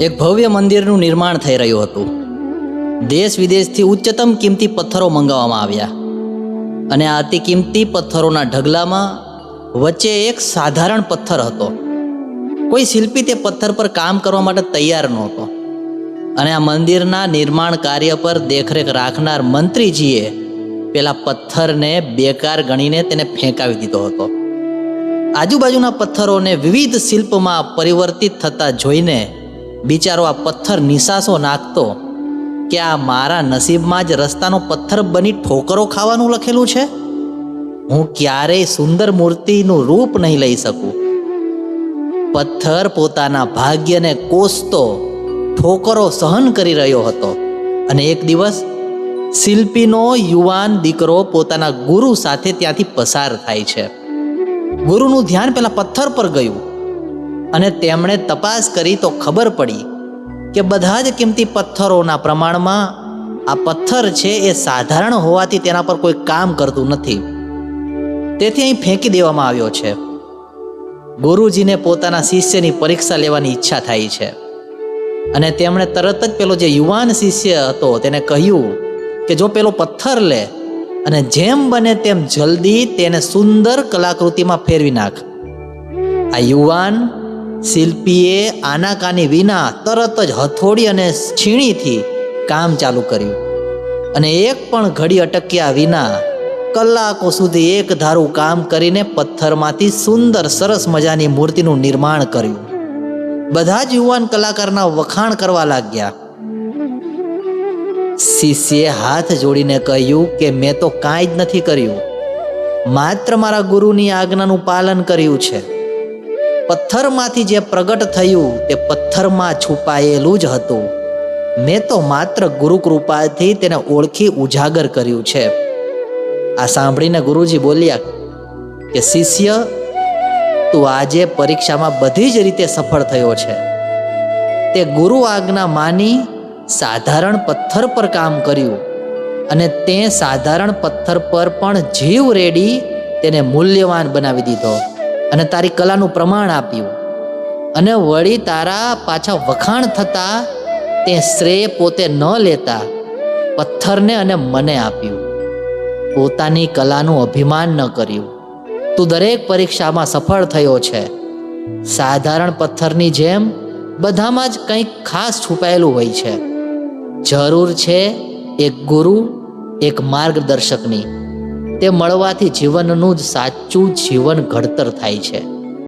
એક ભવ્ય મંદિરનું નિર્માણ થઈ રહ્યું હતું. દેશ વિદેશથી ઉચ્ચતમ કિંમતી પથ્થરો મંગાવવામાં આવ્યા. અને આ અતિ કિંમતી પથ્થરોના ઢગલામાં વચ્ચે એક સાધારણ પથ્થર હતો. કોઈ શિલ્પી તે પથ્થર પર કામ કરવા માટે તૈયાર નહોતો. અને આ મંદિરના નિર્માણ કાર્ય પર દેખરેખ રાખનાર મંત્રીજીએ પેલા પથ્થરને બેકાર ગણીને તેને ફેંકાવી દીધો હતો. આજુબાજુના પથ્થરોને વિવિધ શિલ્પમાં પરિવર્તિત થતા જોઈને બિચારો આ પથ્થર નિશાસો નાખતો કે આ મારા નસીબમાં જ રસ્તાનો પથ્થર બની ઠોકરો ખાવાનું લખેલું છે? હું ક્યારેય સુંદર મૂર્તિનું રૂપ નહીં લઈ શકું. પથ્થર પોતાના ભાગ્યને કોસતો, ઠોકરો સહન કરી રહ્યો હતો. અને એક દિવસ શિલ્પીનો યુવાન દીકરો પોતાના ગુરુ સાથે ત્યાંથી પસાર થાય છે. ગુરુનું ધ્યાન પેલા પથ્થર પર ગયું. અને તેમણે તપાસ કરી તો ખબર પડી કે બધા જ કિંમતી પથ્થરોના પ્રમાણમાં આ પથ્થર છે એ સાધારણ હોવાથી તેના પર કોઈ કામ કરતું નથી. તેથી અહીં ફેંકી દેવામાં આવ્યો છે. ગુરુજીને પોતાના શિષ્યની પરીક્ષા લેવાની ઈચ્છા થાય છે. અને તેમણે તરત જ પેલો જે યુવાન શિષ્ય હતો તેને કહ્યું કે જો પેલો પથ્થર લે અને જેમ બને તેમ જલ્દી તેને સુંદર કલાકૃતિમાં ફેરવી નાખ. આ યુવાન શિલ્પીએ આનાકાની વિના તરત જ હથોડી અને છીણીથી કામ ચાલુ કર્યું. અને એક પણ ઘડી અટક્યા વિના કલાકો સુધી એક ધારું કામ કરીને પથ્થરમાંથી સુંદર સરસ મજાની મૂર્તિનું નિર્માણ કર્યું. બધા જ યુવાન કલાકારના વખાણ કરવા લાગ્યા. શિષ્યે હાથ જોડીને કહ્યું કે મેં તો કાંઈ જ નથી કર્યું. માત્ર મારા ગુરુની આજ્ઞાનું પાલન કર્યું છે. પથ્થરમાંથી જે પ્રગટ થયું તે પથ્થરમાં છુપાયેલું જ હતું. મેં તો માત્ર ગુરુ કૃપાથી તેને ઓળખી ઉજાગર કર્યું છે. આ સાંભળીને ગુરુજી બોલ્યા, કે શિષ્ય, તું આજે પરીક્ષામાં બધી જ રીતે સફળ થયો છે. તે ગુરુ આજ્ઞા માની સાધારણ પથ્થર પર કામ કર્યું અને તે સાધારણ પથ્થર પર પણ જીવ રેડી તેને મૂલ્યવાન બનાવી દીધો. અને તારી કલાનું પ્રમાણ આપ્યું. અને વળી તારા પાછા વખાણ થતા તે શ્રેય પોતે ન લેતા પથ્થરને અને મને આપ્યું. પોતાની કલાનું અભિમાન ન કર્યું. તું દરેક પરીક્ષામાં સફળ થયો છે. સાધારણ પથ્થરની જેમ બધામાં જ કંઈક ખાસ છુપાયેલું હોય છે. જરૂર છે એક ગુરુ, એક માર્ગદર્શકની. તે મળવાથી જીવનનું જ સાચું જીવન ઘડતર થાય છે.